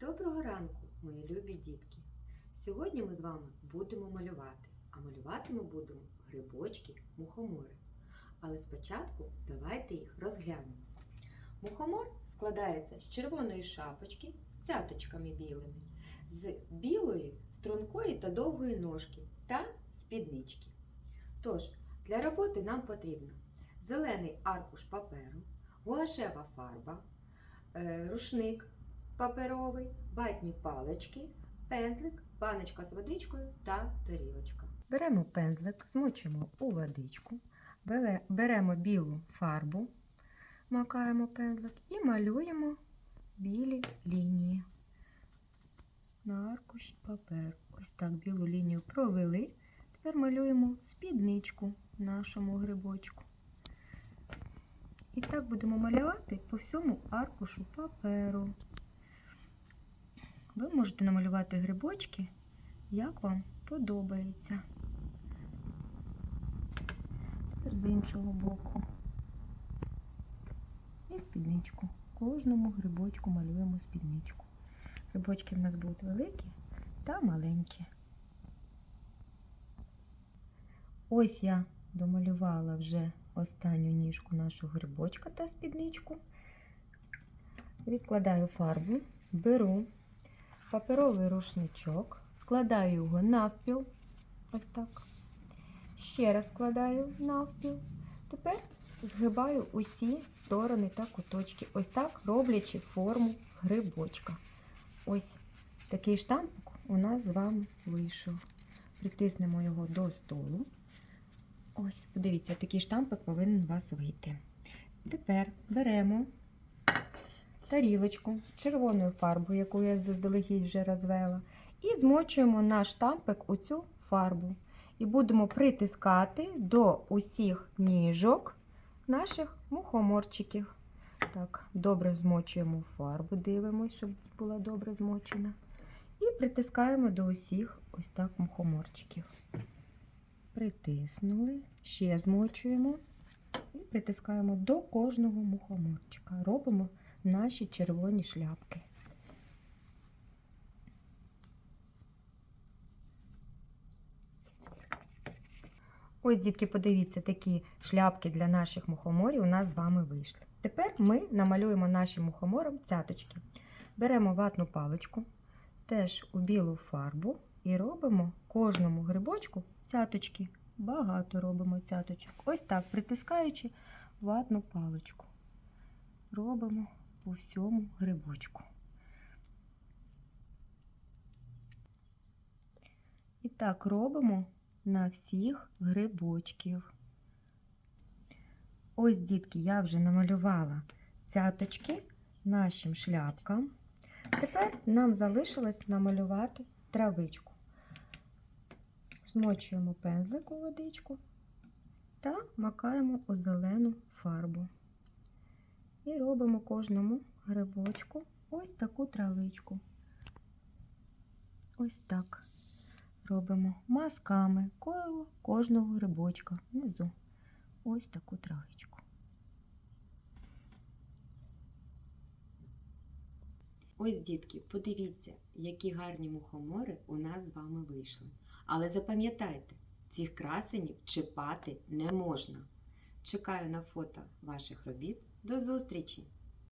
Доброго ранку, мої любі дітки! Сьогодні ми з вами будемо малювати, а малювати ми будемо грибочки мухомори. Але спочатку давайте їх розглянемо. Мухомор складається з червоної шапочки з цяточками білими, з білої, стрункої та довгої ножки та спіднички. Тож, для роботи нам потрібно зелений аркуш паперу, гуашева фарба, е, рушник паперовий, ватні палички, пензлик, баночка з водичкою та тарілочка. Беремо пензлик, змочимо у водичку, беремо білу фарбу, макаємо пензлик і малюємо білі лінії на аркуші паперу. Ось так білу лінію провели. Тепер малюємо спідничку нашому грибочку. І так будемо малювати по всьому аркушу паперу. Ви можете намалювати грибочки, як вам подобається. Тепер з іншого боку. І спідничку. Кожному грибочку малюємо спідничку. Грибочки в нас будуть великі та маленькі. Ось я домалювала вже останню ніжку нашого грибочка та спідничку. Відкладаю фарбу, беру паперовий рушничок, складаю його навпіл, ось так. Ще раз складаю навпіл. Тепер згибаю усі сторони та куточки, ось так роблячи форму грибочка. Ось такий штампик у нас з вами вийшов. Притиснемо його до столу. Ось, подивіться, такий штампик повинен у вас вийти. Тепер беремо тарілочку червоною фарбою, яку я заздалегідь вже розвела, і змочуємо наш штампик у цю фарбу. І будемо притискати до усіх ніжок наших мухоморчиків. Так, добре змочуємо фарбу, дивимося, щоб була добре змочена. І притискаємо до усіх ось так мухоморчиків. Притиснули, ще змочуємо і притискаємо до кожного мухоморчика. Робимо наші червоні шляпки. Ось, дітки, подивіться, такі шляпки для наших мухоморів у нас з вами вийшли. Тепер ми намалюємо нашим мухоморам цяточки. Беремо ватну паличку, теж у білу фарбу, і робимо кожному грибочку цяточки. Багато робимо цяточок. Ось так, притискаючи ватну паличку. Робимо по всьому грибочку. І так робимо на всіх грибочків. Ось, дітки, я вже намалювала цяточки нашим шляпкам. Тепер нам залишилось намалювати травичку. Змочуємо пензлик у водичку та макаємо у зелену фарбу. І робимо кожному грибочку ось таку травичку. Ось так робимо мазками коло кожного грибочка внизу. Ось таку травичку. Ось, дітки, подивіться, які гарні мухомори у нас з вами вийшли. Але запам'ятайте, цих красенів чіпати не можна. Чекаю на фото ваших робіт. До зустрічі!